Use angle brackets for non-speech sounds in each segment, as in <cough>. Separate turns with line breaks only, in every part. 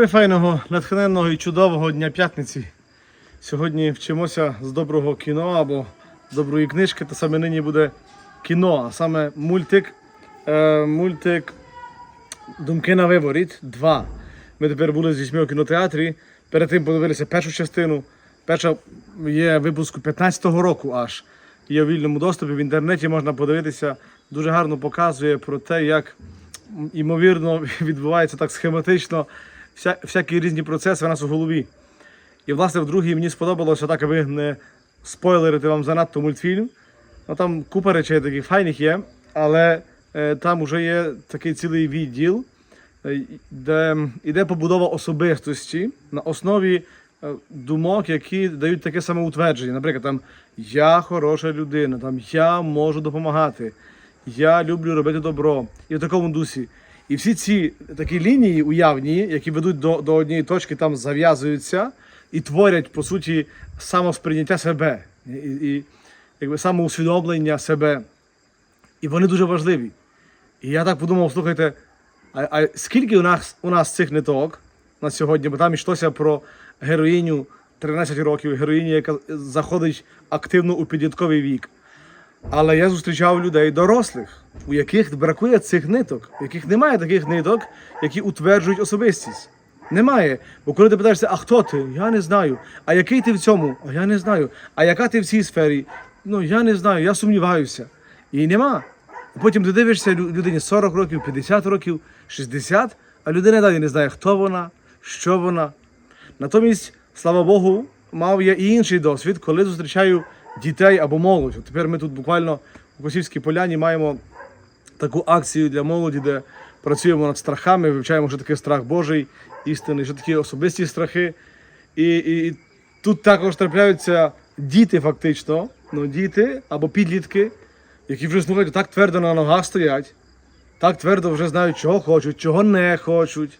Прифайного, натхненного і чудового дня п'ятниці. Сьогодні вчимося з доброго кіно або доброї книжки, то саме нині буде кіно, а саме мультик. Е, мультик Думки на виворіт 2. Ми тепер були з дітьми кінотеатрі. Перед тим подивилися першу частину. Перша є випуску 15-го року аж. Є у вільному доступі. В інтернеті можна подивитися. Дуже гарно показує про те, як ймовірно <laughs> відбувається так схематично вся, всякі різні процеси у нас у голові. І власне в другій мені сподобалося так, аби не спойлерити вам занадто мультфільм. Ну там купа речей таких файних є, але е, там вже є такий цілий відділ, е, де йде побудова особистості на основі е, думок, які дають таке самоутвердження. Наприклад, там я хороша людина, там я можу допомагати, я люблю робити добро. І в такому дусі. І всі ці такі лінії уявні, які ведуть до, до однієї точки, там зав'язуються і творять, по суті, самосприйняття себе. І, і якби самоусвідомлення себе. І вони дуже важливі. І я так подумав, слухайте, а, а скільки у нас, у нас цих ниток на сьогодні, бо там йшлося про героїню 13 років, героїню, яка заходить активно у підлітковий вік. Але я зустрічав людей дорослих, у яких бракує цих ниток, у яких немає таких ниток, які утверджують особистість. Немає. Бо коли ти питаєшся, а хто ти? Я не знаю. А який ти в цьому? А я не знаю. А яка ти в цій сфері? Ну я не знаю, я сумніваюся. І нема. Потім ти дивишся людині 40 років, 50 років, 60, а людина далі не знає, хто вона, що вона. Натомість, слава Богу, мав я і інший досвід, коли зустрічаю дітей або молодь. От Тепер ми тут буквально у Косівській поляні маємо таку акцію для молоді, де працюємо над страхами, вивчаємо, що таке страх Божий, істинний, що такі особисті страхи. І, і, і тут також трапляються діти, фактично, ну, діти або підлітки, які вже слухайте, так твердо на ногах стоять, так твердо вже знають, чого хочуть, чого не хочуть.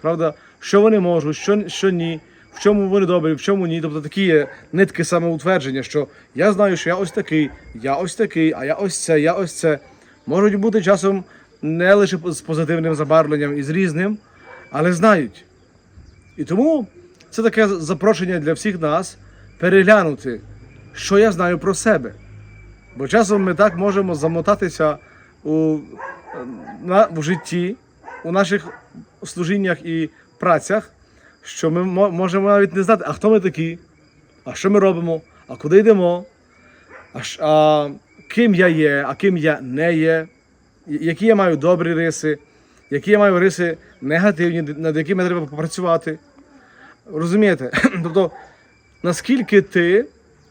Правда, що вони можуть, що, що ні, в чому вони добрі, в чому ні. Тобто такі є нитки самоутвердження, що я знаю, що я ось такий, я ось такий, а я ось це, я ось це. Можуть бути часом не лише з позитивним забарвленням і з різним, але знають. І тому це таке запрошення для всіх нас переглянути, що я знаю про себе. Бо часом ми так можемо замотатися у, на, в житті, у наших служіннях і працях, що ми можемо навіть не знати, а хто ми такі, а що ми робимо, а куди йдемо, а, а ким я є, а ким я не є, які я маю добрі риси, які я маю риси негативні, над якими треба попрацювати. Розумієте? <clears throat> Тобто, наскільки ти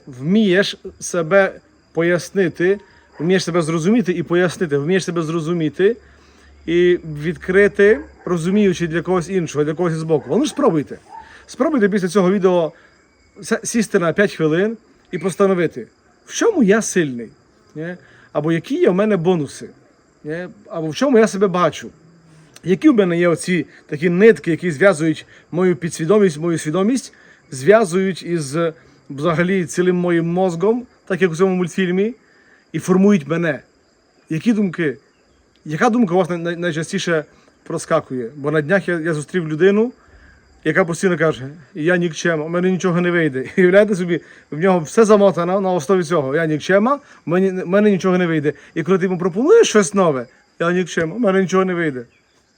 вмієш себе пояснити, вмієш себе зрозуміти і пояснити, вмієш себе зрозуміти і відкрити, розуміючи для когось іншого, для когось збоку. Ну ж спробуйте. Спробуйте після цього відео сісти на 5 хвилин і постановити, в чому я сильний, або які є в мене бонуси, або в чому я себе бачу. Які в мене є оці такі нитки, які зв'язують мою підсвідомість, мою свідомість, зв'язують із взагалі цілим моїм мозгом, так як у цьому мультфільмі, і формують мене. Які думки? Яка думка у вас най- най- найчастіше проскакує? Бо на днях я, я зустрів людину, яка постійно каже: Я нікчема, у мене нічого не вийде. І уявляєте собі, в нього все замотано на основі цього. Я нікчема, в мене, мене нічого не вийде. І коли ти йому пропонуєш щось нове, я нікчема, в мене нічого не вийде.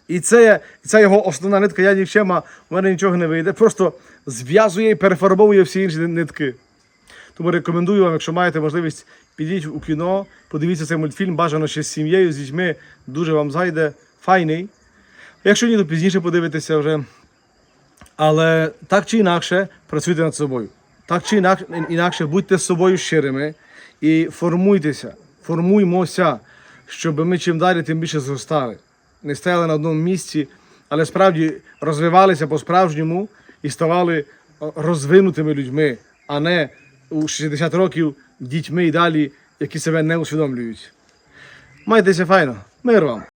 І це, ця його основна нитка, я нікчема, в мене нічого не вийде. Просто зв'язує і перефарбовує всі інші нитки. Тому рекомендую вам, якщо маєте можливість, підіть у кіно, подивіться цей мультфільм, бажано ще з сім'єю, з дітьми, дуже вам зайде, файний. Якщо ні, то пізніше подивитися вже. Але так чи інакше працюйте над собою. Так чи інакше, будьте з собою щирими і формуйтеся, формуймося, щоб ми чим далі, тим більше зростали. Не стояли на одному місці, але справді розвивалися по-справжньому і ставали розвинутими людьми, а не у 60 років дітьми і далі, які себе не усвідомлюють. Майтеся файно, мир вам!